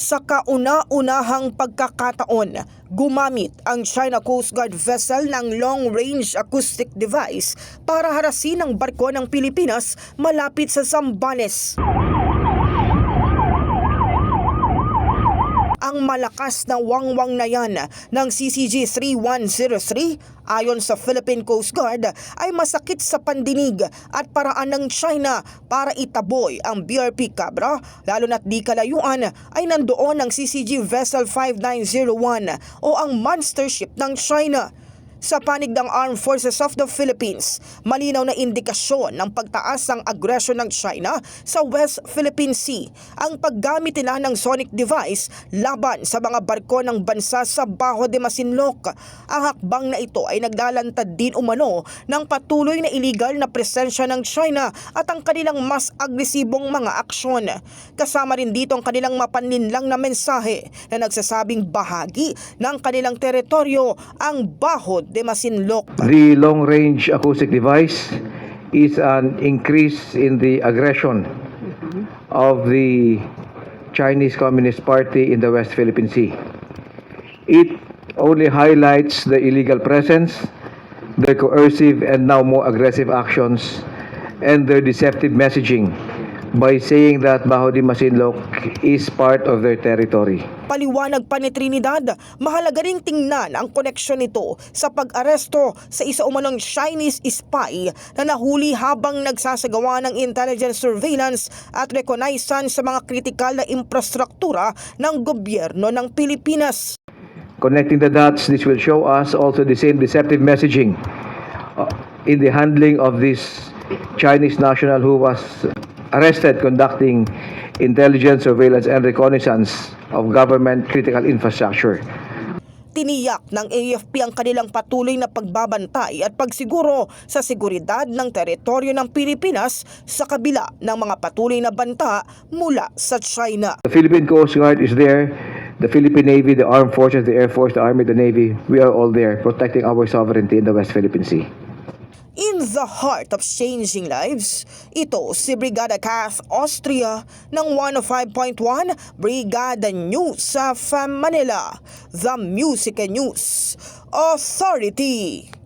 Sa kauna-unahang pagkakataon, gumamit ang China Coast Guard vessel ng long-range acoustic device para harasin ang barko ng Pilipinas malapit sa Zambales. Ang malakas na wangwang na yan ng CCG 3103 ayon sa Philippine Coast Guard ay masakit sa pandinig at paraan ng China para itaboy ang BRP Cabra lalo na't di kalayuan ay nandoon ang CCG Vessel 5901 o ang monster ship ng China. Sa panig ng Armed Forces of the Philippines, malinaw na indikasyon ng pagtaas ng agresyon ng China sa West Philippine Sea ang paggamit nila ng sonic device laban sa mga barko ng bansa sa Baho de Masinloc. Ang hakbang na ito ay naglalantad din umano ng patuloy na illegal na presensya ng China at ang kanilang mas agresibong mga aksyon. Kasama rin dito ang kanilang mapanlinlang na mensahe na nagsasabing bahagi ng kanilang teritoryo ang Baho de Masinloc. The long range acoustic device is an increase in the aggression of the Chinese Communist Party in the West Philippine Sea. It only highlights the illegal presence, their coercive and now more aggressive actions, and their deceptive messaging by saying that Baho de Masinloc is part of their territory. Paliwanag pa ni Trinidad, mahalaga ring tingnan ang koneksyon nito sa pag-aresto sa isa umanong Chinese spy na nahuli habang nagsasagawa ng intelligence surveillance at reconnaissance sa mga kritikal na infrastruktura ng gobyerno ng Pilipinas. Connecting the dots, this will show us also the same deceptive messaging uh, in the handling of this Chinese national who was arrested conducting intelligence, surveillance, and reconnaissance of government critical infrastructure. Tiniyak ng AFP ang kanilang patuloy na pagbabantay at pagsiguro sa seguridad ng teritoryo ng Pilipinas sa kabila ng mga patuloy na banta mula sa China. The Philippine Coast Guard is there, the Philippine Navy, the Armed Forces, the Air Force, the Army, the Navy, we are all there protecting our sovereignty in the West Philippine Sea. In the heart of changing lives, ito si Brigada Kath Austria ng 105.1 Brigada News sa Manila, The Music and News Authority.